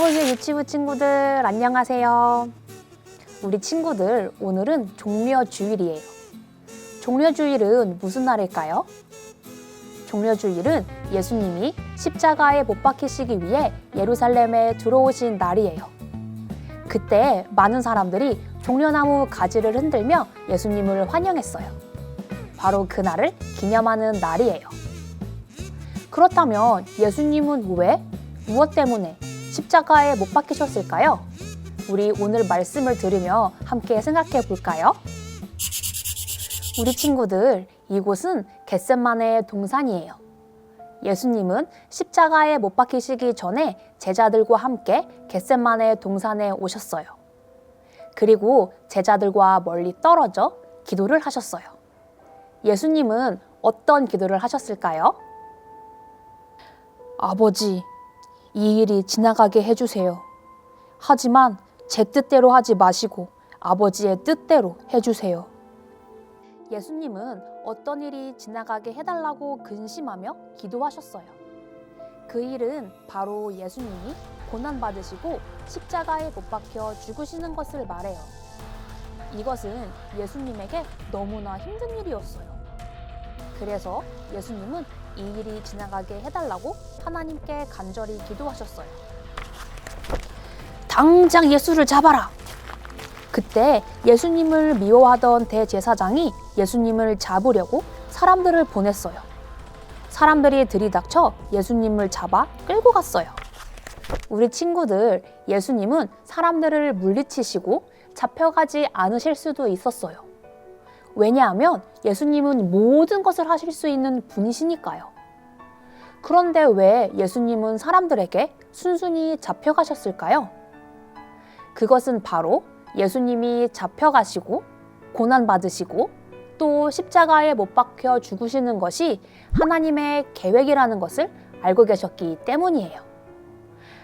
어버이 유치부 친구들 안녕하세요. 우리 친구들 오늘은 종려 주일이에요. 종려 주일은 무슨 날일까요? 종려 주일은 예수님이 십자가에 못 박히시기 위해 예루살렘에 들어오신 날이에요. 그때 많은 사람들이 종려나무 가지를 흔들며 예수님을 환영했어요. 바로 그 날을 기념하는 날이에요. 그렇다면 예수님은 왜, 무엇 때문에 십자가에 못 박히셨을까요? 우리 오늘 말씀을 들으며 함께 생각해 볼까요? 우리 친구들, 이곳은 겟셋만의 동산이에요. 예수님은 십자가에 못 박히시기 전에 제자들과 함께 겟셋만의 동산에 오셨어요. 그리고 제자들과 멀리 떨어져 기도를 하셨어요. 예수님은 어떤 기도를 하셨을까요? 아버지, 이 일이 지나가게 해주세요. 하지만 제 뜻대로 하지 마시고 아버지의 뜻대로 해주세요. 예수님은 어떤 일이 지나가게 해달라고 근심하며 기도하셨어요. 그 일은 바로 예수님이 고난받으시고 십자가에 못 박혀 죽으시는 것을 말해요. 이것은 예수님에게 너무나 힘든 일이었어요. 그래서 예수님은 이 일이 지나가게 해달라고 하나님께 간절히 기도하셨어요. 당장 예수를 잡아라! 그때 예수님을 미워하던 대제사장이 예수님을 잡으려고 사람들을 보냈어요. 사람들이 들이닥쳐 예수님을 잡아 끌고 갔어요. 우리 친구들, 예수님은 사람들을 물리치시고 잡혀가지 않으실 수도 있었어요. 왜냐하면 예수님은 모든 것을 하실 수 있는 분이시니까요. 그런데 왜 예수님은 사람들에게 순순히 잡혀가셨을까요? 그것은 바로 예수님이 잡혀가시고 고난받으시고 또 십자가에 못 박혀 죽으시는 것이 하나님의 계획이라는 것을 알고 계셨기 때문이에요.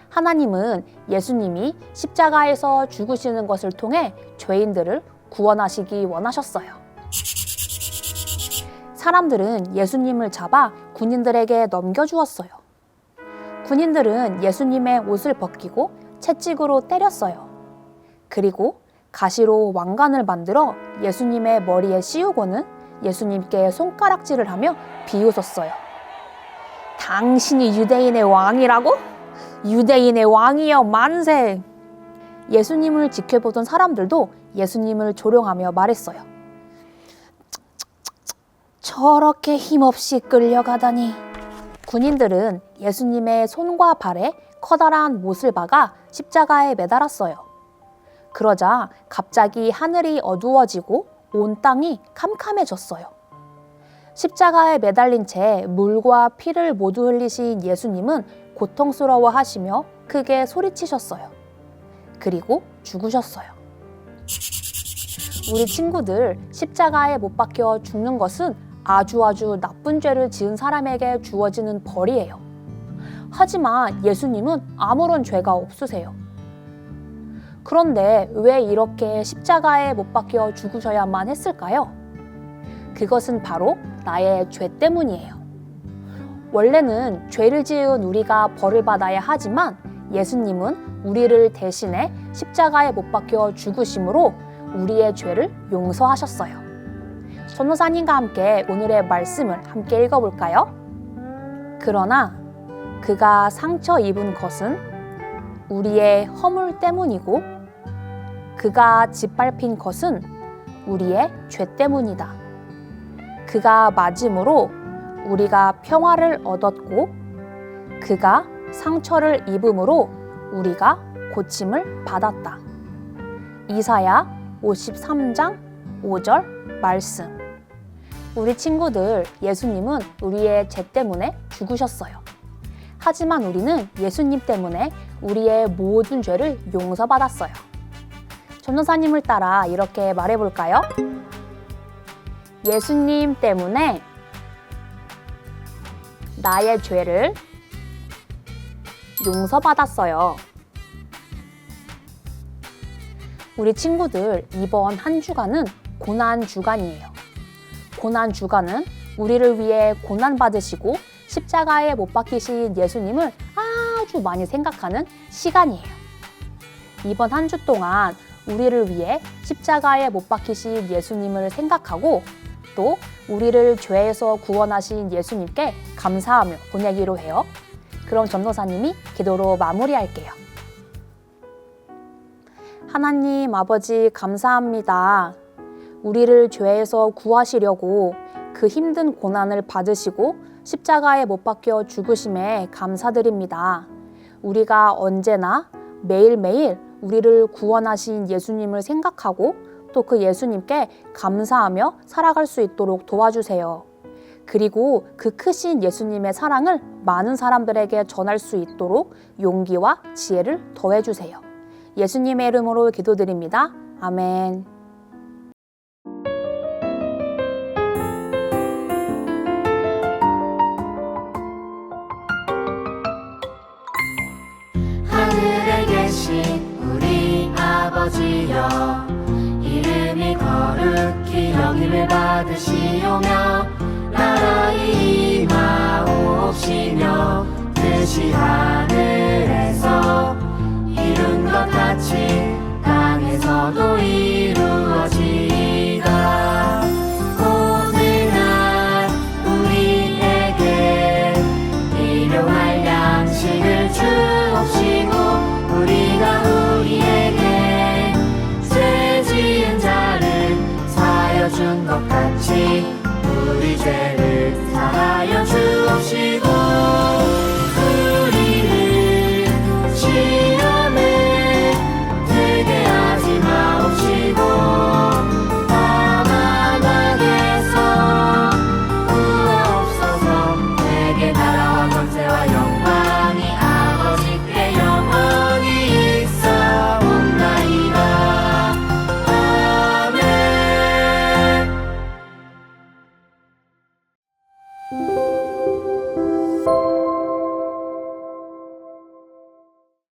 하나님은 예수님이 십자가에서 죽으시는 것을 통해 죄인들을 구원하시기 원하셨어요. 사람들은 예수님을 잡아 군인들에게 넘겨주었어요. 군인들은 예수님의 옷을 벗기고 채찍으로 때렸어요. 그리고 가시로 왕관을 만들어 예수님의 머리에 씌우고는 예수님께 손가락질을 하며 비웃었어요. 당신이 유대인의 왕이라고? 유대인의 왕이여 만세! 예수님을 지켜보던 사람들도 예수님을 조롱하며 말했어요. 저렇게 힘없이 끌려가다니. 군인들은 예수님의 손과 발에 커다란 못을 박아 십자가에 매달았어요. 그러자 갑자기 하늘이 어두워지고 온 땅이 캄캄해졌어요. 십자가에 매달린 채 물과 피를 모두 흘리신 예수님은 고통스러워 하시며 크게 소리치셨어요. 그리고 죽으셨어요. 우리 친구들 십자가에 못 박혀 죽는 것은 아주 아주 나쁜 죄를 지은 사람에게 주어지는 벌이에요. 하지만 예수님은 아무런 죄가 없으세요. 그런데 왜 이렇게 십자가에 못 박혀 죽으셔야만 했을까요? 그것은 바로 나의 죄 때문이에요. 원래는 죄를 지은 우리가 벌을 받아야 하지만 예수님은 우리를 대신해 십자가에 못 박혀 죽으심으로 우리의 죄를 용서하셨어요. 전도사님과 함께 오늘의 말씀을 함께 읽어볼까요? 그러나 그가 상처 입은 것은 우리의 허물 때문이고 그가 짓밟힌 것은 우리의 죄 때문이다. 그가 맞음으로 우리가 평화를 얻었고 그가 상처를 입음으로 우리가 고침을 받았다. 이사야 53장 5절 말씀. 우리 친구들, 예수님은 우리의 죄 때문에 죽으셨어요. 하지만 우리는 예수님 때문에 우리의 모든 죄를 용서받았어요. 전도사님을 따라 이렇게 말해볼까요? 예수님 때문에 나의 죄를 용서받았어요. 우리 친구들, 이번 한 주간은 고난 주간이에요. 고난 주간은 우리를 위해 고난 받으시고 십자가에 못 박히신 예수님을 아주 많이 생각하는 시간이에요. 이번 한 주 동안 우리를 위해 십자가에 못 박히신 예수님을 생각하고 또 우리를 죄에서 구원하신 예수님께 감사하며 보내기로 해요. 그럼 전도사님이 기도로 마무리할게요. 하나님 아버지 감사합니다. 우리를 죄에서 구하시려고 그 힘든 고난을 받으시고 십자가에 못 박혀 죽으심에 감사드립니다. 우리가 언제나 매일매일 우리를 구원하신 예수님을 생각하고 또 그 예수님께 감사하며 살아갈 수 있도록 도와주세요. 그리고 그 크신 예수님의 사랑을 많은 사람들에게 전할 수 있도록 용기와 지혜를 더해주세요. 예수님의 이름으로 기도드립니다. 아멘. 여김을 받으시오며 나라의 임하옵시며 뜻이 하 죄를 사하여 주옵시고